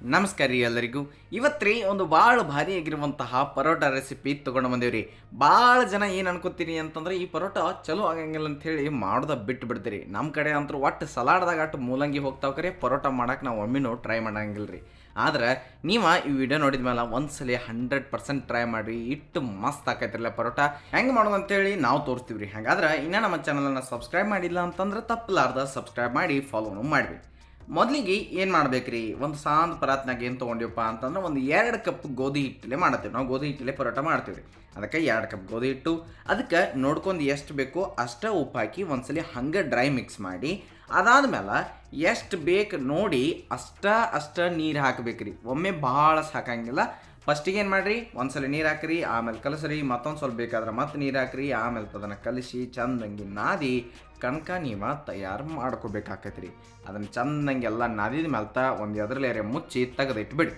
ನಮಸ್ಕಾರ ರೀ ಎಲ್ಲರಿಗೂ. ಇವತ್ತು ರೀ ಒಂದು ಭಾಳ ಭಾರಿ ಆಗಿರುವಂತಹ ಪರೋಟ ರೆಸಿಪಿ ತೊಗೊಂಡು ರೀ. ಭಾಳ ಜನ ಏನು ಅನ್ಕೋತೀರಿ ಅಂತಂದ್ರೆ ಈ ಪರೋಟ ಚಲೋ ಆಗಂಗಿಲ್ಲ ಅಂಥೇಳಿ ಮಾಡೋದ ಬಿಟ್ಟು ಬಿಡ್ತೀರಿ. ನಮ್ಮ ಕಡೆ ಅಂತೂ ಒಟ್ಟು ಸಲಾಡ್ದಾಗ ಅಟ್ಟು ಮೂಲಂಗಿ ಹೋಗ್ತಾವ ಕರೆ, ಪರೋಟ ಮಾಡಕ್ಕೆ ನಾವು ಒಮ್ಮಿನೂ ಟ್ರೈ ಮಾಡಂಗಿಲ್ಲ ರೀ. ಆದ್ರೆ ನೀವು ಈ ವಿಡಿಯೋ ನೋಡಿದ ಮೇಲೆ ಒಂದ್ಸಲಿ ಹಂಡ್ರೆಡ್ ಪರ್ಸೆಂಟ್ ಟ್ರೈ ಮಾಡಿರಿ. ಇಟ್ಟು ಮಸ್ತ್ ಆಕೈತಿರಲ್ಲ ಪರೋಟ. ಹೆಂಗೆ ಮಾಡೋದು ಅಂತೇಳಿ ನಾವು ತೋರಿಸ್ತೀವಿ ರೀ. ಹಾಗಾದ್ರೆ ಇನ್ನೂ ನಮ್ಮ ಚಾನಲನ್ನು ಸಬ್ಸ್ಕ್ರೈಬ್ ಮಾಡಿಲ್ಲ ಅಂತಂದ್ರೆ ತಪ್ಪಲಾರ್ದ ಸಬ್ಸ್ಕ್ರೈಬ್ ಮಾಡಿ ಫಾಲೋನು ಮಾಡಿರಿ. ಮೊದಲಿಗೆ ಏನು ಮಾಡ್ಬೇಕ್ರಿ? ಒಂದು ಸಾಂದ್ ಪರಾತ್ನಾಗ ಏನು ತೊಗೊಂಡಿವಪ್ಪ ಅಂತಂದ್ರೆ ಒಂದು ಎರಡು ಕಪ್ ಗೋಧಿ ಹಿಟ್ಟಲೆ ಮಾಡ್ತೀವಿ. ನಾವು ಗೋಧಿ ಹಿಟ್ಟಲೆ ಪರೋಟ ಮಾಡ್ತೀವಿ ಅದಕ್ಕೆ ಎರಡು ಕಪ್ ಗೋಧಿ ಹಿಟ್ಟು. ಅದಕ್ಕೆ ನೋಡ್ಕೊಂಡು ಎಷ್ಟು ಬೇಕೋ ಅಷ್ಟೇ ಉಪ್ಪು ಹಾಕಿ ಒಂದ್ಸಲಿ ಹಂಗೆ ಡ್ರೈ ಮಿಕ್ಸ್ ಮಾಡಿ, ಅದಾದ್ಮೇಲೆ ಎಷ್ಟು ಬೇಕು ನೋಡಿ ಅಷ್ಟ ಅಷ್ಟ ನೀರು ಹಾಕಬೇಕ್ರಿ. ಒಮ್ಮೆ ಭಾಳ ಸಾಕಂಗಿಲ್ಲ. ಫಸ್ಟಿಗೆ ಏನು ಮಾಡ್ರಿ? ಒಂದ್ಸಲ ನೀರು ಹಾಕ್ರಿ, ಆಮೇಲೆ ಕಲಸ್ರಿ, ಮತ್ತೊಂದು ಸ್ವಲ್ಪ ಬೇಕಾದ್ರೆ ಮತ್ತೆ ನೀರು ಹಾಕ್ರಿ, ಆಮೇಲೆ ಅದನ್ನು ಕಲಿಸಿ ಚಂದಂಗಿ ನಾದಿ ಕಣಕ ನೀವು ತಯಾರು ಮಾಡ್ಕೋಬೇಕಾಕೈತ್ರಿ. ಅದನ್ನು ಚಂದಂಗೆ ಎಲ್ಲ ನಾದಿದ ಮೇಲೆ ಒಂದು ಎದ್ರಲೇರೆ ಮುಚ್ಚಿ ತೆಗೆದಿಟ್ಬಿಡಿ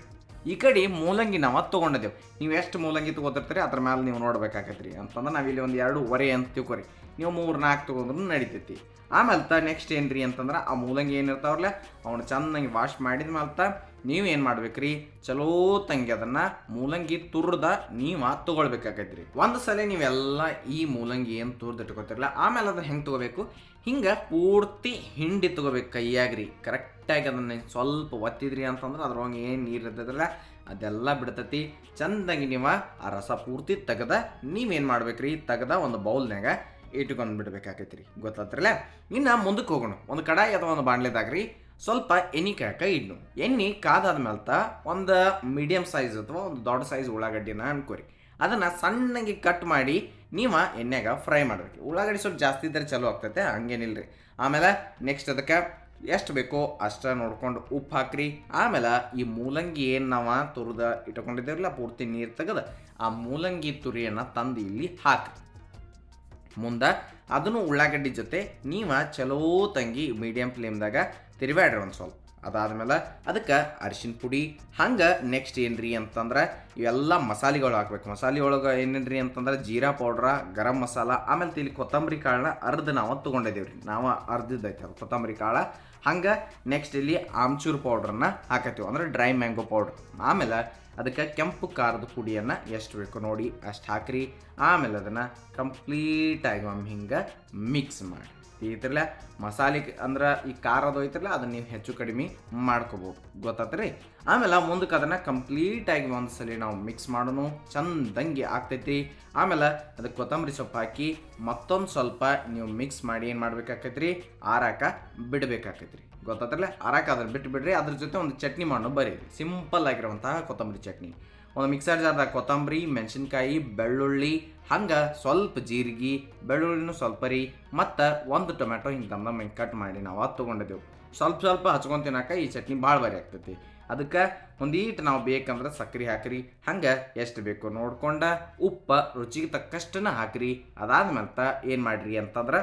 ಈ ಕಡೆ ಮೂಲಂಗಿ ನಾವು ತೊಗೊಂಡಿದ್ದೇವೆ ನೀವು ಎಷ್ಟು ಮೂಲಂಗಿ ತೊಗೋತಿರ್ತೀರಿ? ಅದ್ರ ಮೇಲೆ ನೀವು ನೋಡ್ಬೇಕಾಕೈತ್ರಿ. ಅಂತಂದ್ರೆ ನಾವಿಲ್ಲಿ ಒಂದು ಎರಡು ಒರೆ ಅಂತ ತಿಳ್ಕೊರಿ. ನೀವು ಮೂರು ನಾಲ್ಕು ತೊಗೊಂಡ್ರು ನಡಿತೈತಿ. ಆಮೇಲೆ ತ ನೆಕ್ಸ್ಟ್ ಏನು ರೀ ಅಂತಂದ್ರೆ ಆ ಮೂಲಂಗಿ ಏನಿರ್ತಾವ್ರಲ್ಲ ಅವನು ಚೆನ್ನಾಗಿ ವಾಶ್ ಮಾಡಿದ ಮೇಲೆ ನೀವು ಏನು ಮಾಡ್ಬೇಕ್ರಿ? ಚಲೋ ತಂಗಿ ಅದನ್ನು ಮೂಲಂಗಿ ತುರ್ದ ನೀವು ತೊಗೊಳ್ಬೇಕಾಗೈತ್ರಿ. ಒಂದು ಸಲ ನೀವೆಲ್ಲ ಈ ಮೂಲಂಗಿ ಏನು ತುರ್ದು ಇಟ್ಕೋತಿರಲ್ಲ ಆಮೇಲೆ ಅದನ್ನ ಹೆಂಗೆ ತೊಗೋಬೇಕು? ಹಿಂಗೆ ಪೂರ್ತಿ ಹಿಂಡಿ ತೊಗೋಬೇಕು ಕೈಯಾಗ್ರಿ. ಕರೆಕ್ಟಾಗಿ ಅದನ್ನು ಸ್ವಲ್ಪ ಒತ್ತಿದ್ರಿ ಅಂತಂದ್ರೆ ಅದ್ರೊಳಗೆ ಏನು ನೀರು ಇರ್ತದಲ್ಲ ಅದೆಲ್ಲ ಬಿಡ್ತತಿ. ಚಂದಾಗಿ ನೀವು ಆ ರಸ ಪೂರ್ತಿ ತೆಗೆದ, ನೀವೇನು ಮಾಡ್ಬೇಕ್ರಿ? ತೆಗೆದ ಒಂದು ಬೌಲ್ನಾಗ ಇಟ್ಕೊಂಡು ಬಿಡ್ಬೇಕಾಕೈತಿ ರೀ ಗೊತ್ತಾತ್ರಲ್ಲ ಇನ್ನು ಮುಂದಕ್ಕೆ ಹೋಗೋಣ. ಒಂದು ಕಡಾಯಿ ಅಥವಾ ಒಂದು ಬಾಣಲೆದಾಗ್ರಿ. ಸ್ವಲ್ಪ ಎಣ್ಣೆ ಕಾಯಕ ಇಡ್ನು. ಎಣ್ಣೆ ಕಾದಾದ ಮೇಲ್ತ ಒಂದು ಮೀಡಿಯಮ್ ಸೈಜ್ ಅಥವಾ ಒಂದು ದೊಡ್ಡ ಸೈಜ್ ಉಳ್ಳಾಗಡ್ಡಿನ ಅನ್ಕೋರಿ. ಅದನ್ನು ಸಣ್ಣಗೆ ಕಟ್ ಮಾಡಿ ನೀವು ಎಣ್ಣೆಗ ಫ್ರೈ ಮಾಡಬೇಕು. ಉಳ್ಳಾಗಡ್ಡಿ ಸ್ವಲ್ಪ ಜಾಸ್ತಿ ಇದ್ದರೆ ಚಲೋ ಆಗ್ತೈತೆ ಹಂಗೇನಿಲ್ಲ ರೀ ಆಮೇಲೆ ನೆಕ್ಸ್ಟ್ ಅದಕ್ಕೆ ಎಷ್ಟು ಬೇಕೋ ಅಷ್ಟ ನೋಡ್ಕೊಂಡು ಉಪ್ಪು ಹಾಕ್ರಿ. ಆಮೇಲೆ ಈ ಮೂಲಂಗಿ ಏನು ನಾವು ತುರಿದ ಇಟ್ಕೊಂಡಿದ್ದೇವಲ್ಲ ಪೂರ್ತಿ ನೀರು ತೆಗೆದು ಆ ಮೂಲಂಗಿ ತುರಿಯನ್ನು ತಂದು ಇಲ್ಲಿ ಹಾಕ್ರಿ. ಮುಂದೆ ಅದನ್ನು ಉಳ್ಳಾಗಡ್ಡಿ ಜೊತೆ ನೀವು ಚಲೋ ತಂಗಿ ಮೀಡಿಯಮ್ ಫ್ಲೇಮ್ದಾಗ ತಿರುವಾಡ್ರಿ ಒಂದು ಸ್ವಲ್ಪ. ಅದಾದ್ಮೇಲೆ ಅದಕ್ಕೆ ಅರಿಶಿನ ಪುಡಿ, ಹಂಗೆ ನೆಕ್ಸ್ಟ್ ಏನ್ರಿ ಅಂತಂದ್ರೆ ಇವೆಲ್ಲ ಮಸಾಲೆಗಳು ಹಾಕ್ಬೇಕು. ಮಸಾಲೆ ಒಳಗೆ ಏನೇನ್ರಿ ಅಂತಂದ್ರೆ ಜೀರಾ ಪೌಡ್ರ ಗರಂ ಮಸಾಲ, ಆಮೇಲೆ ಇಲ್ಲಿ ಕೊತ್ತಂಬರಿ ಕಾಳನ್ನ ಅರ್ಧ ನಾವು ತೊಗೊಂಡಿದ್ದೀವಿ ರೀ ನಾವು ಅರ್ಧದೈತೆ ಅದು ಕೊತ್ತಂಬರಿ ಕಾಳ. ಹಂಗೆ ನೆಕ್ಸ್ಟ್ ಇಲ್ಲಿ ಆಮ್ಚೂರ್ ಪೌಡ್ರನ್ನ ಹಾಕತ್ತೀವಿ ಅಂದ್ರೆ ಡ್ರೈ ಮ್ಯಾಂಗೋ ಪೌಡ್ರ್ ಆಮೇಲೆ ಅದಕ್ಕೆ ಕೆಂಪು ಖಾರದ ಪುಡಿಯನ್ನು ಎಷ್ಟು ಬೇಕು ನೋಡಿ ಅಷ್ಟು ಹಾಕ್ರಿ. ಆಮೇಲೆ ಅದನ್ನು ಕಂಪ್ಲೀಟಾಗಿ ಒಮ್ಮೆ ಹಿಂಗೆ ಮಿಕ್ಸ್ ಮಾಡಿ. ತಿಳಿತಿರಲ್ಲ ಮಸಾಲೆ ಅಂದ್ರೆ ಈ ಖಾರದ ಹೋಯ್ತಿರಲ್ಲ ಅದನ್ನ ನೀವು ಹೆಚ್ಚು ಕಡಿಮೆ ಮಾಡ್ಕೋಬೋದು. ಗೊತ್ತಾತ್ರಿ? ಆಮೇಲೆ ಮುಂದಕ್ಕೆ ಅದನ್ನು ಕಂಪ್ಲೀಟಾಗಿ ಒಂದು ಸಲ ನಾವು ಮಿಕ್ಸ್ ಮಾಡೋಣ ಚಂದಂಗೆ ಆಗ್ತೈತಿ. ಆಮೇಲೆ ಅದಕ್ಕೆ ಕೊತ್ತಂಬರಿ ಸೊಪ್ಪು ಹಾಕಿ ಮತ್ತೊಂದು ಸ್ವಲ್ಪ ನೀವು ಮಿಕ್ಸ್ ಮಾಡಿ ಏನು ಮಾಡ್ಬೇಕಾಕೈತ್ರಿ? ಆರಾಕ ಬಿಡಬೇಕಾಕೈತ್ರಿ. ಗೊತ್ತಾತ್ರಲ್ಲ? ಆರಾಕ ಅದನ್ನು ಬಿಟ್ಟು ಬಿಡ್ರಿ ಅದ್ರ ಜೊತೆ ಒಂದು ಚಟ್ನಿ ಮಾಡೋಣ ಬರೀ ಸಿಂಪಲ್ ಆಗಿರುವಂತಹ ಕೊತ್ತಂಬರಿ ಚಟ್ನಿ. ಒಂದು ಮಿಕ್ಸರ್ ಜಾರ್ದಾಗ ಕೊತ್ತಂಬರಿ, ಮೆಣಸಿನ್ಕಾಯಿ, ಬೆಳ್ಳುಳ್ಳಿ, ಹಂಗೆ ಸ್ವಲ್ಪ ಜೀರಿಗೆ, ಬೆಳ್ಳುಳ್ಳಿನೂ ಸ್ವಲ್ಪ ರೀ, ಮತ್ತು ಒಂದು ಟೊಮೆಟೊ ಹಿಂಗೆ ದಮ್ ಹಿಂಗೆ ಕಟ್ ಮಾಡಿ ನಾವು ಅದು ತೊಗೊಂಡಿದ್ದೆವು ಸ್ವಲ್ಪ ಸ್ವಲ್ಪ ಹಚ್ಕೊಂಡು ತಿನ್ನೋಕೆ ಈ ಚಟ್ನಿ ಭಾಳ ಭಾರಿ ಆಗ್ತೈತಿ. ಅದಕ್ಕೆ ಒಂದೀಟ್ ನಾವು ಬೇಕಂದ್ರೆ ಸಕ್ಕರೆ ಹಾಕ್ರಿ. ಹಂಗೆ ಎಷ್ಟು ಬೇಕು ನೋಡ್ಕೊಂಡು ಉಪ್ಪು ರುಚಿಗೆ ತಕ್ಕಷ್ಟನ್ನ ಹಾಕ್ರಿ. ಅದಾದ್ಮೇಲೆ ಏನು ಮಾಡಿರಿ ಅಂತಂದ್ರೆ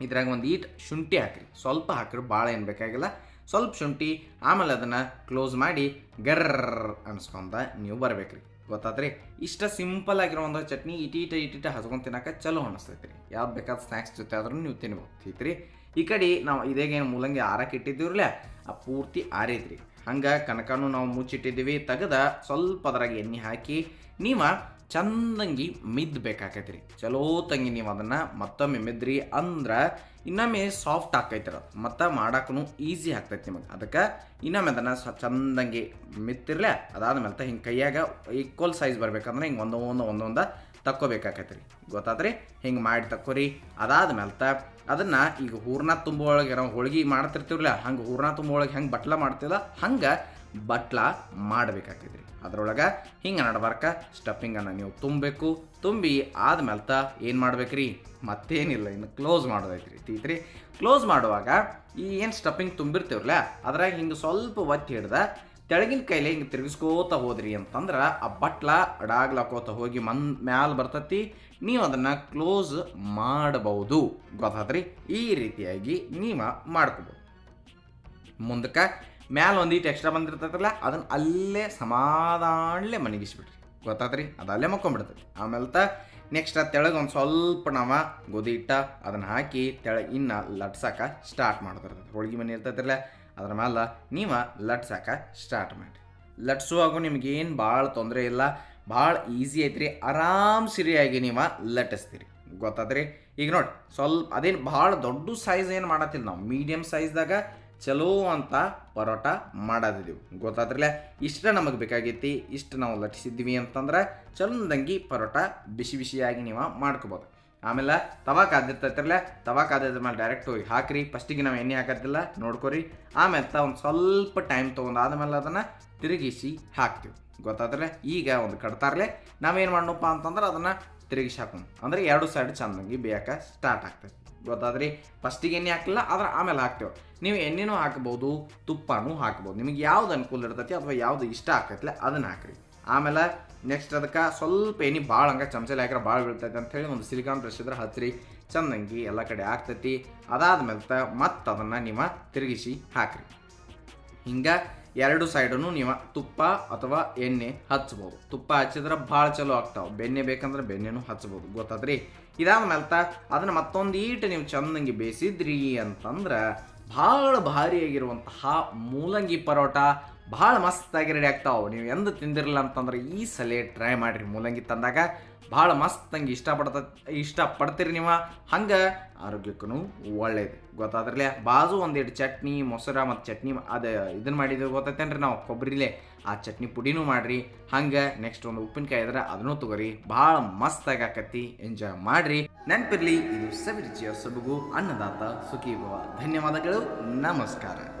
ಇದ್ರಾಗ ಒಂದು ಈಟ್ ಶುಂಠಿ ಹಾಕ್ರಿ. ಸ್ವಲ್ಪ ಹಾಕ್ರಿ ಭಾಳ ಏನು ಬೇಕಾಗಿಲ್ಲ. ಸ್ವಲ್ಪ ಶುಂಠಿ, ಆಮೇಲೆ ಅದನ್ನು ಕ್ಲೋಸ್ ಮಾಡಿ ಗರ್ರ್ ಅನ್ಸ್ಕೊಂತ ನೀವು ಬರಬೇಕ್ರಿ. ಗೊತ್ತಾದ್ರಿ ಇಷ್ಟ ಸಿಂಪಲ್ ಆಗಿರೋ ಒಂದು ಚಟ್ನಿ ಇಟೀಟ ಇಟೀಟ ಹಸ್ಕೊಂಡು ತಿನ್ನೋಕೆ ಚಲೋ ಅನಿಸ್ತೈತೆ ರೀ ಯಾವ್ದು ಬೇಕಾದ ಸ್ನ್ಯಾಕ್ಸ್ ಜೊತೆ ಆದ್ರೂ ನೀವು ತಿನ್ಬೋದು ರೀ ಈ ಕಡೆ ನಾವು ಇದೇಗೇನು ಮೂಲಂಗಿ ಆರಕ್ಕೆ ಇಟ್ಟಿದ್ದೀವ್ರಲ್ಲ, ಆ ಪೂರ್ತಿ ಆರೈತ್ರಿ ಹಂಗೆ ಕನಕನೂ ನಾವು ಮುಚ್ಚಿಟ್ಟಿದ್ದೀವಿ, ತೆಗೆದ ಸ್ವಲ್ಪ ಅದ್ರಾಗ ಎಣ್ಣೆ ಹಾಕಿ, ನೀವು ಚಂದಂಗಿ ಮಿದ್ಬೇಕಾಕೈತ್ರಿ. ಚಲೋ ತಂಗಿ ನೀವು ಅದನ್ನು ಮತ್ತೊಮ್ಮೆ ಮಿದ್ರಿ ಅಂದ್ರೆ ಇನ್ನೊಮ್ಮೆ ಸಾಫ್ಟ್ ಆಕೈತಿ ಅದು ಮತ್ತು ಮಾಡಕ್ಕೂ ಈಸಿ ಆಗ್ತೈತಿ ನಿಮಗೆ. ಅದಕ್ಕೆ ಇನ್ನೊಮ್ಮೆ ಅದನ್ನು ಸ ಚಂದಂಗಿ ಮಿತ್ತಿರ್ಲೆ, ಅದಾದ್ಮೇಲೆ ಹಿಂಗೆ ಕೈಯಾಗ ಈಕ್ವಲ್ ಸೈಜ್ ಬರ್ಬೇಕಂದ್ರೆ ಹಿಂಗೆ ಒಂದೊಂದು ಒಂದೊಂದು ತಕ್ಕೋಬೇಕಾಕೈತಿ ರೀ ಗೊತ್ತಾದ್ರಿ ಹಿಂಗೆ ಮಾಡಿ ತಕ್ಕೋರಿ. ಅದಾದ್ಮೇಲೆ ಅದನ್ನು ಈಗ ಹೂರ್ಣ ತುಂಬ ಒಳಗೆ ನಾವು ಹೋಳಿಗೆ ಮಾಡ್ತಿರ್ತೀವಲ್ಲ ಹಂಗೆ ಹೂರ್ಣ ತುಂಬ ಒಳಗೆ ಹೆಂಗೆ ಬಟ್ಲ ಮಾಡ್ತಿದ ಹಂಗೆ ಬಟ್ಲ ಮಾಡಬೇಕಾಗ್ತೈತ್ರಿ. ಅದರೊಳಗೆ ಹಿಂಗೆ ನಡ್ಬಾರ್ಕ ಸ್ಟಫಿಂಗನ್ನು ನೀವು ತುಂಬಬೇಕು, ತುಂಬಿ ಆದ್ಮೇಲೆ ಏನು ಮಾಡ್ಬೇಕ್ರಿ? ಮತ್ತೇನಿಲ್ಲ, ಇನ್ನು ಕ್ಲೋಸ್ ಮಾಡೋದೈತ್ರಿ. ತೀತ್ರಿ. ಕ್ಲೋಸ್ ಮಾಡುವಾಗ ಈ ಏನು ಸ್ಟಫಿಂಗ್ ತುಂಬಿರ್ತೀವ್ರಲ್ಲ, ಅದ್ರಾಗ ಹಿಂಗೆ ಸ್ವಲ್ಪ ಒತ್ತಿ ಹಿಡ್ದ ತೆಳಗಿನ ಕೈಲಿ ಹಿಂಗೆ ತಿರುಗಿಸ್ಕೋತ ಹೋದ್ರಿ ಅಂತಂದ್ರೆ ಆ ಬಟ್ಲ ಅಡಾಗ್ಲಾಕೋತ ಹೋಗಿ ಮನ್ ಮ್ಯಾಲ ಬರ್ತತಿ. ನೀವು ಅದನ್ನು ಕ್ಲೋಸ್ ಮಾಡಬಹುದು. ಗೊತ್ತಾದ್ರಿ ಈ ರೀತಿಯಾಗಿ ನೀವು ಮಾಡ್ಕೋಬೋದು ಮುಂದಕ್ಕೆ ಮ್ಯಾಲ ಒಂದೀಟು ಎಕ್ಸ್ಟ್ರಾ ಬಂದಿರ್ತೈತಲ್ಲ, ಅದನ್ನು ಅಲ್ಲೇ ಸಮಾಧಾನಲೇ ಮನಗಿಸ್ಬಿಡ್ರಿ ಗೊತ್ತಾತ್ರಿ? ಅದು ಅಲ್ಲೇ ಮಕ್ಕೊಂಬಿಡ್ತೈತಿ. ಆಮೇಲೆ ತ ನೆಕ್ಸ್ಟ್ ತೆಳಗೆ ಒಂದು ಸ್ವಲ್ಪ ನಾವು ಗೋಧಿ ಹಿಟ್ಟ ಅದನ್ನು ಹಾಕಿ ತೆಳ ಇನ್ನು ಲಟ್ಸಾಕ ಸ್ಟಾರ್ಟ್ ಮಾಡ್ತಿರ್ತೈತಿ. ಹೋಳಿಗೆ ಮನೆ ಇರ್ತೈತಿರಲ್ಲ ಅದ್ರ ಮೇಲೆ ನೀವು ಲಟ್ಸಾಕ ಸ್ಟಾರ್ಟ್ ಮಾಡಿ ಲಟ್ಸುವಾಗೂ ನಿಮಗೇನು ಭಾಳ ತೊಂದರೆ ಇಲ್ಲ ಭಾಳ ಈಸಿ ಐತ್ರಿ, ಆರಾಮ್ ಸಿರಿಯಾಗಿ ನೀವು ಲಟ್ಟಿಸ್ತೀರಿ. ಗೊತ್ತಾದ್ರಿ ಈಗ ನೋಡಿ, ಸ್ವಲ್ಪ ಅದೇನು ಭಾಳ ದೊಡ್ಡ ಸೈಜ್ ಏನು ಮಾಡತ್ತಿಲ್ಲ ನಾವು ಮೀಡಿಯಮ್ ಸೈಜ್ದಾಗ ಚಲೋ ಅಂತ ಪರೋಟ ಮಾಡೋದಿದ್ದೀವಿ ಗೊತ್ತಾದ್ರಲ್ಲೇ ಇಷ್ಟ ನಮಗೆ ಬೇಕಾಗೈತಿ ಇಷ್ಟು ನಾವು ಲಟ್ಟಿಸಿದ್ವಿ ಅಂತಂದ್ರೆ ಚಲೋದಂಗಿ ಪರೋಟ ಬಿಸಿ ಬಿಸಿಯಾಗಿ ನೀವು ಮಾಡ್ಕೋಬೋದು. ಆಮೇಲೆ ತವಾ ಕಾದಿರ್ತೈತಿರಲ್ಲ ತವಾ ಕಾದಿದ ಮೇಲೆ ಡೈರೆಕ್ಟ್ ಹೋಗಿ ಹಾಕ್ರಿ. ಫಸ್ಟಿಗೆ ನಾವು ಎಣ್ಣೆ ಹಾಕೋದಿಲ್ಲ, ನೋಡ್ಕೊರಿ. ಆಮೇಲೆ ಒಂದು ಸ್ವಲ್ಪ ಟೈಮ್ ತೊಗೊಂಡು ಆದಮೇಲೆ ಅದನ್ನು ತಿರುಗಿಸಿ ಹಾಕ್ತೀವಿ. ಗೊತ್ತಾದ್ರೆ ಈಗ ಒಂದು ಕಡ್ತಾರಲೆ, ನಾವೇನು ಮಾಡೋಣಪ್ಪ ಅಂತಂದ್ರೆ ಅದನ್ನು ತಿರುಗಿಸಿ ಹಾಕೋಣ. ಅಂದರೆ ಎರಡು ಸೈಡ್ ಚಂದಂಗಿ ಬೇಯಕ್ಕೆ ಸ್ಟಾರ್ಟ್ ಆಗ್ತೈತಿ. ಗೊತ್ತಾದ್ರಿ? ಫಸ್ಟಿಗೆ ಎಣ್ಣೆ ಹಾಕಿಲ್ಲ, ಆದ್ರೆ ಆಮೇಲೆ ಹಾಕ್ತೇವೆ. ನೀವು ಎಣ್ಣೆನೂ ಹಾಕ್ಬೋದು, ತುಪ್ಪನೂ ಹಾಕ್ಬೋದು. ನಿಮಗೆ ಯಾವ್ದು ಅನುಕೂಲ ಇರ್ತೈತಿ ಅಥವಾ ಯಾವ್ದು ಇಷ್ಟ ಆಕೈತಿಲ್ಲ ಅದನ್ನ ಹಾಕ್ರಿ. ಆಮೇಲೆ ನೆಕ್ಸ್ಟ್ ಅದಕ್ಕೆ ಸ್ವಲ್ಪ ಎಣ್ಣೆ ಭಾಳ ಹಂಗೆ ಚಮಚಲಿ ಹಾಕಿದ್ರೆ ಭಾಳ ಬೀಳ್ತೈತೆ ಅಂತೇಳಿ ಒಂದು ಸಿಲಿಕಾನ್ ಬ್ರಷ್ ಇದ್ರೆ ಹತ್ತಿರಿ ಚಂದಂಗಿ ಎಲ್ಲ ಕಡೆ ಆಗ್ತೈತಿ. ಅದಾದ್ಮೇಲೆ ಮತ್ತೆ ಅದನ್ನ ನೀವು ತಿರುಗಿಸಿ ಹಾಕ್ರಿ. ಹಿಂಗೆ ಎರಡು ಸೈಡನ್ನು ನೀವು ತುಪ್ಪ ಅಥವಾ ಎಣ್ಣೆ ಹಚ್ಚಬಹುದು ತುಪ್ಪ ಹಚ್ಚಿದ್ರೆ ಭಾಳ ಚಲೋ ಆಗ್ತಾವೆ. ಬೆಣ್ಣೆ ಬೇಕಂದ್ರೆ ಬೆಣ್ಣೆನೂ ಹಚ್ಬೋದು. ಗೊತ್ತಾದ್ರಿ? ಇದಾದ್ಮೇಲೆ ಅದನ್ನು ಮತ್ತೊಂದು ಈಟು ನೀವು ಚಂದಂಗಿ ಬೇಯಿಸಿದ್ರಿ ಅಂತಂದ್ರೆ ಭಾಳ ಭಾರಿಯಾಗಿರುವಂತಹ ಮೂಲಂಗಿ ಪರೋಟ ಭಾಳ ಮಸ್ತಾಗಿ ರೆಡಿ ಆಗ್ತಾವೆ. ನೀವು ಎಂದು ತಿಂದಿರಲಿಲ್ಲ ಅಂತಂದ್ರೆ ಈ ಸಲ ಟ್ರೈ ಮಾಡಿರಿ ಮೂಲಂಗಿ ತಂದಾಗ. ಭಾಳ ಮಸ್ತಂಗೆ ಇಷ್ಟಪಡ್ತ ಇಷ್ಟಪಡ್ತೀರಿ ನೀವು. ಹಂಗೆ ಆರೋಗ್ಯಕ್ಕೂ ಒಳ್ಳೇದು. ಗೊತ್ತಾದ್ರಲ್ಲೇ ಬಾಜು ಒಂದೆರಡು ಚಟ್ನಿ, ಮೊಸರ ಮತ್ತು ಚಟ್ನಿ ಅದು ಇದನ್ನ ಮಾಡಿದ್ವಿ ಗೊತ್ತೈತೇನ್ರಿ ನಾವು? ಕೊಬ್ಬರಿಲೆ ಆ ಚಟ್ನಿ ಪುಡಿನೂ ಮಾಡ್ರಿ. ಹಂಗೆ ನೆಕ್ಸ್ಟ್ ಒಂದು ಉಪ್ಪಿನಕಾಯಿ ಇದ್ರೆ ಅದನ್ನೂ ತಗೋರಿ. ಭಾಳ ಮಸ್ತಾಗಿ ಆಕತಿ ಎಂಜಾಯ್ ಮಾಡ್ರಿ. ನೆನಪಿರ್ಲಿ, ಇದು ಸವಿರುಚಿಯ ಸೊಬಗು ಅನ್ನದಾತ ಸುಖಿ ಭವ ಧನ್ಯವಾದಗಳು. ನಮಸ್ಕಾರ.